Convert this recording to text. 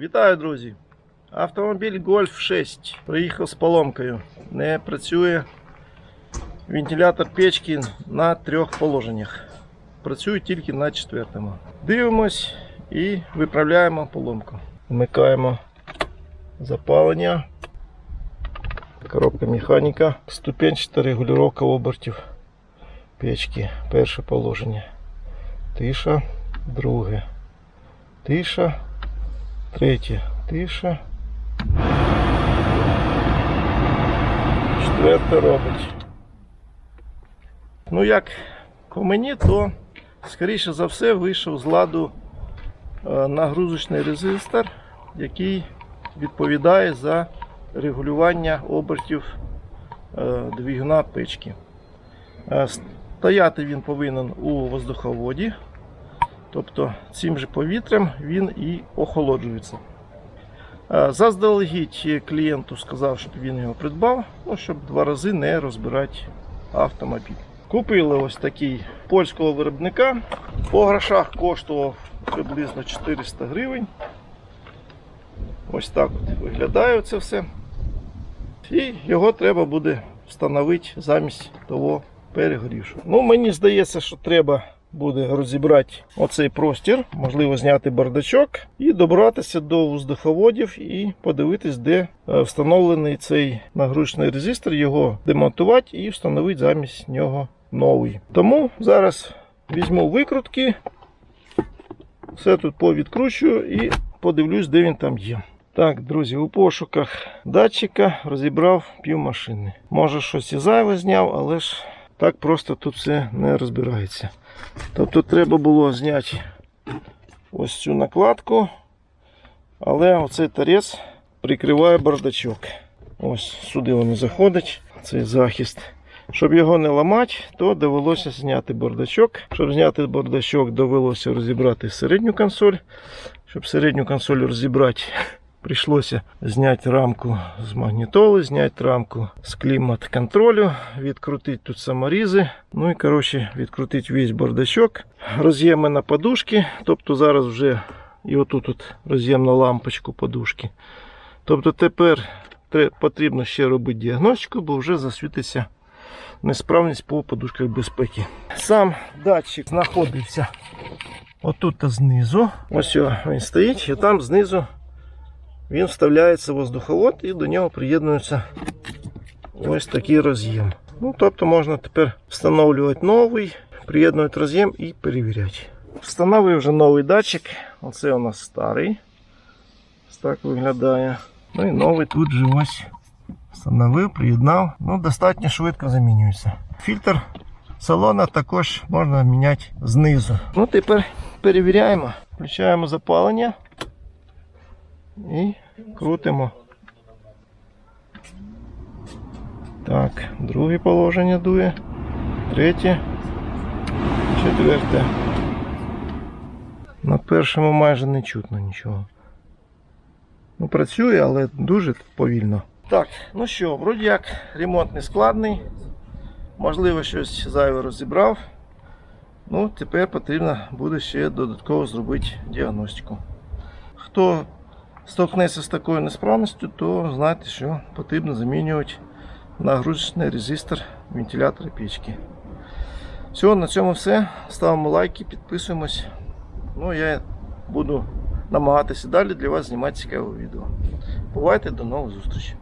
Вітаю, друзі! Автомобіль Golf 6 приїхав з поломкою. Не працює вентилятор печки на трьох положеннях. Працює тільки на четвертому. Дивимось і виправляємо поломку. Вмикаємо запалення. Коробка механіка. Ступенчата регулювання обертів печки. Перше положення. Тиша. Друге. Тиша. Третє. Тиша. Четверте робить. Ну як по мені, то скоріше за все вийшов з ладу е, нагрузочний резистор, який відповідає за регулювання обертів е, двигуна печки. Е, Стояти він повинен у воздуховоді, тобто цим же повітрям він і охолоджується. Е, Заздалегідь клієнту сказав, щоб він його придбав, ну, щоб два рази не розбирати автомобіль. Купили ось такий польського виробника. По грошах коштував приблизно 400 гривень. Ось так от виглядає це все. І його треба буде встановити замість того перегорівшого. Ну, мені здається, що треба буде розібрати оцей простір, можливо, зняти бардачок і добратися до воздуховодів і подивитись, де е, встановлений цей нагрузочний резистор, його демонтувати і встановити замість нього новий. Тому зараз візьму викрутки, все тут повідкручую і подивлюсь, де він там є. Так, друзі, у пошуках датчика розібрав півмашини. Може щось і зайве зняв, але ж так просто тут все не розбирається. Тобто треба було зняти ось цю накладку, але оцей торець прикриває бардачок. Ось сюди воно заходить, цей захист. Щоб його не ламати, то довелося зняти бардачок. Щоб зняти бардачок, довелося розібрати середню консоль. Щоб середню консоль розібрати, прийшлося зняти рамку з магнітоли, зняти рамку з клімат-контролю, відкрутити тут саморізи. Ну і коротше, відкрутити весь бардачок. Роз'єми на подушки. Тобто зараз вже і отут от роз'єм на лампочку подушки. Тобто тепер потрібно ще робити діагностику, бо вже засвітиться несправність по подушках безпеки. Сам датчик знаходився отут знизу. Ось він стоїть, і там знизу він вставляється в воздуховод і до нього приєднується ось такий роз'єм. Ну, тобто можна тепер встановлювати новий, приєднувати роз'єм і перевіряти. Встановив вже новий датчик. Оце у нас старий. Ось так виглядає. Ну і новий тут же ось встановив, приєднав. Ну, достатньо швидко замінюється. Фільтр салона також можна міняти знизу. Ну, тепер перевіряємо. Включаємо запалення і крутимо. Так, друге положення дує, третє, четверте. На першому майже не чутно нічого. Ну, працює, але дуже повільно. Так, ну що, вроді як ремонт не складний. Можливо, щось зайве розібрав. Ну, тепер потрібно буде ще додатково зробити діагностику. Хто столкнеться з такою несправністю, то знайте, що потрібно замінювати нагрузочний резистор вентилятора печки. Все, на цьому все. Ставимо лайки, підписуємось. Ну, я буду намагатися далі для вас знімати цікаве відео. Бувайте, до нових зустрічей.